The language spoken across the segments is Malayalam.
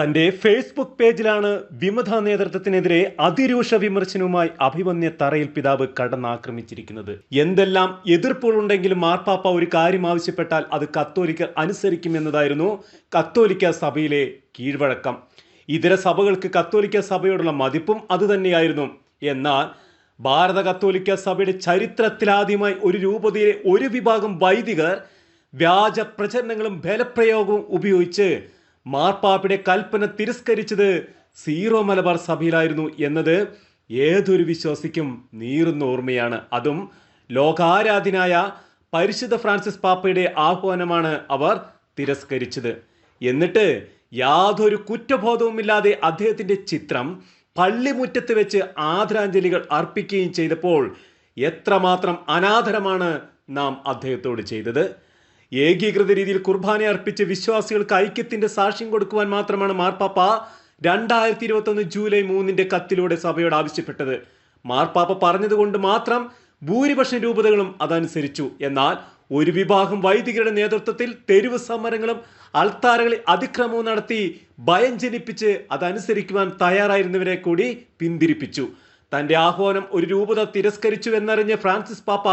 തന്റെ ഫേസ്ബുക്ക് പേജിലാണ് വിമത നേതൃത്വത്തിനെതിരെ അതിരൂക്ഷ വിമർശനവുമായി അഭിമന്യ തറയിൽ പിതാവ് കടന്നാക്രമിച്ചിരിക്കുന്നത്. എന്തെല്ലാം എതിർപ്പുകളുണ്ടെങ്കിലും മാർപ്പാപ്പ ഒരു കാര്യം ആവശ്യപ്പെട്ടാൽ അത് കത്തോലിക്കർ അനുസരിക്കുമെന്നതായിരുന്നു കത്തോലിക്ക സഭയിലെ കീഴ്വഴക്കം. ഇതര സഭകൾക്ക് കത്തോലിക്ക സഭയോടുള്ള മതിപ്പും അതുതന്നെയായിരുന്നു. എന്നാൽ ഭാരത കത്തോലിക്ക സഭയുടെ ചരിത്രത്തിലാദ്യമായി ഒരു രൂപതയിലെ ഒരു വിഭാഗം വൈദികർ വ്യാജ പ്രചരണങ്ങളും ബലപ്രയോഗവും ഉപയോഗിച്ച് മാർപ്പാപ്പയുടെ കൽപ്പന തിരസ്കരിച്ചത് സീറോ മലബാർ സഭയിലായിരുന്നു എന്നത് ഏതൊരു വിശ്വാസിക്കും നീറുന്ന ഓർമ്മയാണ്. അതും ലോകാരാധിനായ പരിശുദ്ധ ഫ്രാൻസിസ് പാപ്പയുടെ ആഹ്വാനമാണ് അവർ തിരസ്കരിച്ചത്. എന്നിട്ട് യാതൊരു കുറ്റബോധവുമില്ലാതെ അദ്ദേഹത്തിന്റെ ചിത്രം പള്ളിമുറ്റത്ത് വെച്ച് ആദരാഞ്ജലികൾ അർപ്പിക്കുകയും ചെയ്തപ്പോൾ എത്രമാത്രം അനാദരമാണ് നാം അദ്ദേഹത്തോട് ചെയ്തത്. ഏകീകൃത രീതിയിൽ കുർബാന അർപ്പിച്ച് വിശ്വാസികൾക്ക് ഐക്യത്തിന്റെ സാക്ഷ്യം കൊടുക്കുവാൻ മാത്രമാണ് മാർപ്പാപ്പ രണ്ടായിരത്തി ഇരുപത്തൊന്ന് ജൂലൈ മൂന്നിന്റെ കത്തിലൂടെ സഭയോട് ആവശ്യപ്പെട്ടത്. മാർപ്പാപ്പ പറഞ്ഞതുകൊണ്ട് മാത്രം ഭൂരിപക്ഷം രൂപതകളും അതനുസരിച്ചു. എന്നാൽ ഒരു വിഭാഗം വൈദികരുടെ നേതൃത്വത്തിൽ തെരുവ് സമരങ്ങളും അൾത്താരകളിൽ അതിക്രമവും നടത്തി ഭയം ജനിപ്പിച്ച് അതനുസരിക്കുവാൻ തയ്യാറായിരുന്നവരെ കൂടി പിന്തിരിപ്പിച്ചു. തന്റെ ആഹ്വാനം ഒരു രൂപത തിരസ്കരിച്ചു എന്നറിഞ്ഞ് ഫ്രാൻസിസ് പാപ്പ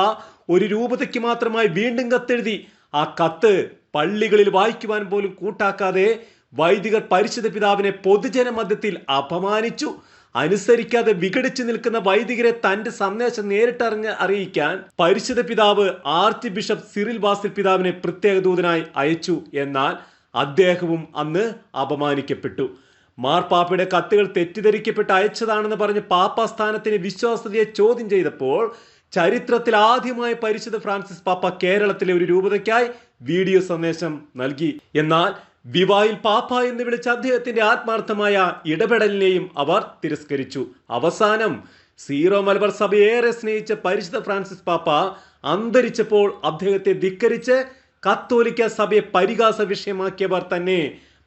ഒരു രൂപതയ്ക്ക് മാത്രമായി വീണ്ടും കത്തെഴുതി ആ കത്ത് പള്ളികളിൽ വായിക്കുവാൻ പോലും കൂട്ടാക്കാതെ വൈദികർ പരിശുദ്ധ പിതാവിനെ പൊതുജന മധ്യത്തിൽ അപമാനിച്ചു. അനുസരിക്കാതെ വിഘടിച്ചു നിൽക്കുന്ന വൈദികരെ തന്റെ സന്ദേശം നേരിട്ടറിഞ്ഞ് അറിയിക്കാൻ പരിശുദ്ധ പിതാവ് ആർച്ച് ബിഷപ്പ് സിറിൽ വാസിൽ പിതാവിനെ പ്രത്യേക ദൂതനായി അയച്ചു എന്നാൽ അദ്ദേഹവും അന്ന് അപമാനിക്കപ്പെട്ടു. മാർപ്പാപ്പയുടെ കത്തുകൾ തെറ്റിദ്ധരിക്കപ്പെട്ട് അയച്ചതാണെന്ന് പറഞ്ഞ് പാപ്പാസ്ഥാനത്തിന് വിശ്വാസതയെ ചോദ്യം ചെയ്തപ്പോൾ ചരിത്രത്തിൽ ആദ്യമായി പരിശുദ്ധ ഫ്രാൻസിസ് പാപ്പ കേരളത്തിലെ ഒരു രൂപതയ്ക്കായി വീഡിയോ സന്ദേശം നൽകി. എന്നാൽ വിവായിൽ പാപ്പ എന്ന് വിളിച്ച അദ്ദേഹത്തിന്റെ ആത്മാർത്ഥമായ ഇടപെടലിനെയും അവർ തിരസ്കരിച്ചു. അവസാനം സീറോ മലബാർ ഏറെ സ്നേഹിച്ച പരിശുദ്ധ ഫ്രാൻസിസ് പാപ്പ അന്തരിച്ചപ്പോൾ അദ്ദേഹത്തെ ധിക്കരിച്ച് കത്തോലിക്ക സഭയെ പരിഹാസ വിഷയമാക്കിയവർ തന്നെ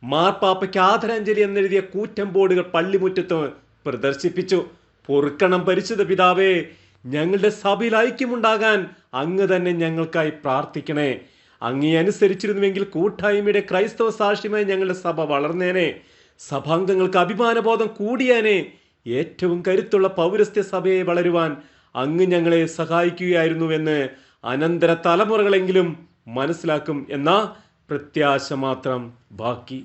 മാർപ്പാപ്പയ്ക്ക് ആദരാഞ്ജലി എന്നെഴുതിയ കൂറ്റം ബോർഡുകൾ പള്ളിമുറ്റത്ത് പ്രദർശിപ്പിച്ചു. പൊറുക്കണം പരിശുദ്ധ പിതാവേ ഞങ്ങളുടെ സഭയിൽ ഐക്യമുണ്ടാകാൻ അങ്ങ് തന്നെ ഞങ്ങൾക്കായി പ്രാർത്ഥിക്കണേ. അങ്ങേ അനുസരിച്ചിരുന്നുവെങ്കിൽ കൂട്ടായ്മയുടെ ക്രൈസ്തവ സാക്ഷ്യമായി ഞങ്ങളുടെ സഭ വളർന്നേനെ. സഭാംഗങ്ങൾക്ക് അഭിമാനബോധം കൂടിയേനെ. ഏറ്റവും കരുത്തുള്ള പൗരസ്ത്യ സഭയെ വളരുവാൻ അങ്ങ് ഞങ്ങളെ സഹായിക്കുകയായിരുന്നുവെന്ന് അനന്തര തലമുറകളെങ്കിലും മനസ്സിലാക്കും എന്ന പ്രത്യാശ മാത്രം ബാക്കി.